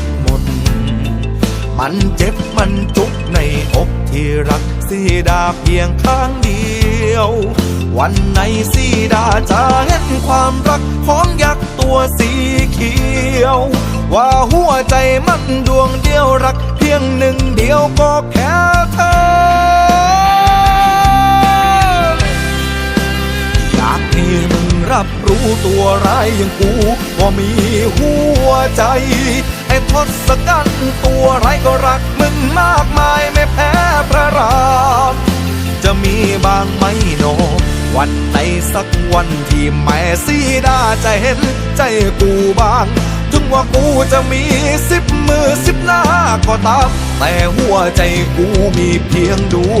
ห มันเจ็บมันจุกในอกที่รักสีดาเพียงข้างเดียว วันไหนสีดาจะเห็นความรักของยักษ์ตัวสีเขียว ว่าหัวใจมันดวงเดียวรักเพียงหนึ่งเดียวก็แค่เธอ อยากให้มึงรับรู้ตัวร้ายอย่างกูว่ามีหัวใจ ไอ้ทศกัณฐ์ตัวไรก็รักมึงมากมายไม่แพ้พระรามจะมีบางไหมโน วันไหนสักวันที่แม่สีดาจะเห็นใจกูบ้าง ถึงว่ากูจะมีสิบมือสิบหน้าก็ตาม แต่หัวใจกูมีเพียงดว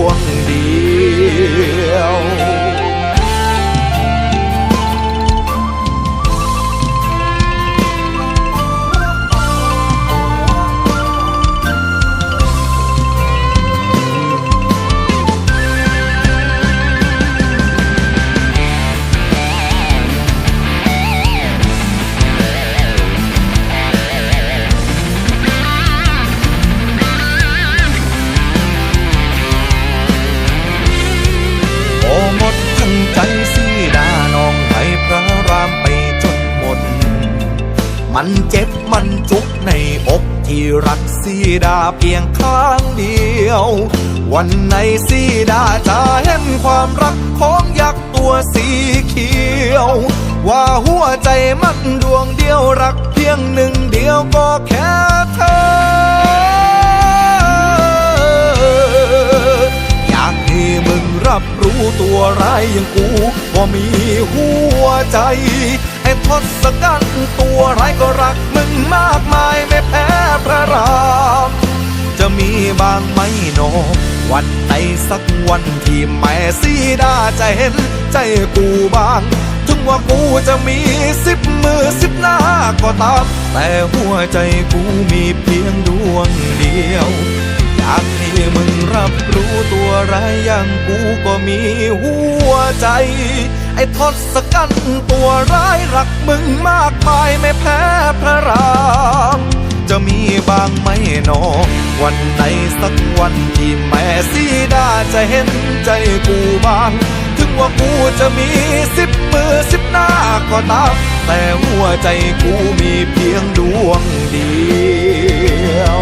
มันเจ็บมันจุกในอกที่รักสีดาเพียงข้างเดียว วันไหนสีดาจะเห็นความรักของยักษ์ตัวสีเขียว ว่าหัวใจมันดวงเดียวรักเพียงหนึ่งเดียวก็แค่เธอับรู้ตัวร้ายอย่างกูว่ามีหัวใจ ไอ้ทศกัณฐ์ตัวร้ายก็รักมึงมากมายไม่แพ้พระราม จะมีบางไหมโนวันไหนสักวันที่แม่สีดาจะเห็นใจกูบ้าง ถึงว่ากูจะมีสิบมือสิบหน้าก็ตาม แต่หัวใจกูมีเพียงดวงเดียว อยากให้มึง รับรู้ตัวร้ายอย่างกูก็มีหัวใจ ไอ้ทศกัณฐ์ตัวร้ายรักมึงมากมายไม่แพ้พระรามจะมีบางไหมหนอวันไหนสักวันที่แม่สีดาจะเห็นใจกูบ้าง ถึงว่ากูจะมีสิบมือสิบหน้าก็ตาม แต่หัวใจกูมีเพียงดวงเดียว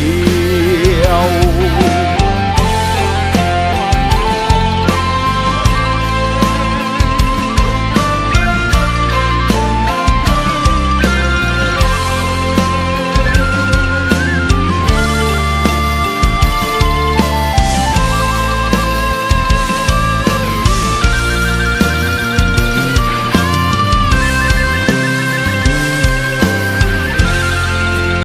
ียว